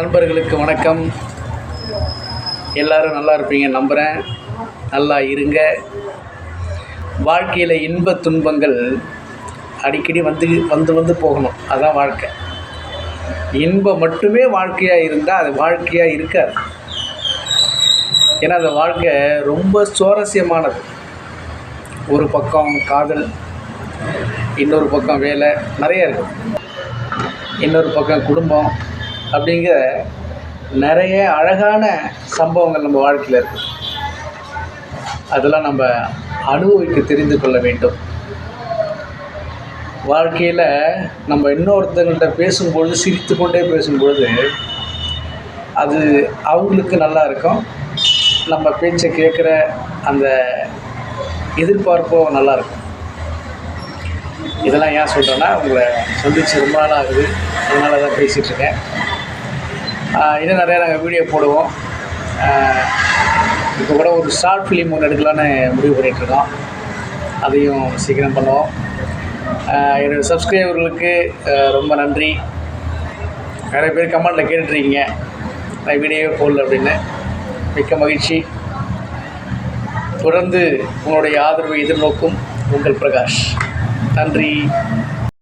நண்பர்களுக்கு வணக்கம். எல்லாரும் நல்லா இருப்பீங்க நம்புகிறேன் நல்லா இருங்க. வாழ்க்கையில் இன்ப துன்பங்கள் அடிக்கடி வந்து வந்து வந்து போகணும். அதுதான் வாழ்க்கை. இன்பம் மட்டுமே வாழ்க்கையாக இருந்தால் அது வாழ்க்கையாக இருக்காது. ஏன்னா அந்த வாழ்க்கை ரொம்ப சுவாரஸ்யமானது. ஒரு பக்கம் காதல் இன்னொரு பக்கம் வேலை நிறைய இருக்கும் இன்னொரு பக்கம் குடும்பம் அப்படிங்கிற நிறைய அழகான சம்பவங்கள் நம்ம வாழ்க்கையில் இருக்குது அதெல்லாம் நம்ம அனுபவிக்க தெரிந்து கொள்ள வேண்டும். வாழ்க்கையில் நம்ம இன்னொருத்தங்கள்ட்ட பேசும்பொழுது சிரித்து கொண்டே பேசும்பொழுது அது அவங்களுக்கு நல்லா இருக்கும். நம்ம பேச்சை கேட்குற அந்த எதிர்பார்ப்பும் நல்லாயிருக்கும் இதெல்லாம் ஏன் சொல்கிறேன்னா உங்களை சந்திச்சு ரொம்ப நாள் ஆகுது. அதனால தான் பேசிகிட்ருக்கேன் இன்னும் நிறையா நாங்கள் வீடியோ போடுவோம். இப்போ கூட ஒரு ஷார்ட் ஃபிலிம் ஒன்று எடுக்கலான்னு முடிவு பண்ணிகிட்ருக்கோம் அதையும் சீக்கிரம் பண்ணுவோம். என்னோடய சப்ஸ்கிரைபர்களுக்கு ரொம்ப நன்றி. நிறைய பேர் கமெண்ட்டில் கேட்டுட்ருக்கீங்க. நான் வீடியோவே போடல அப்படின்னு. மிக்க மகிழ்ச்சி. தொடர்ந்து உங்களுடைய ஆதரவை எதிர்நோக்கும் உங்கள் பிரகாஷ். நன்றி.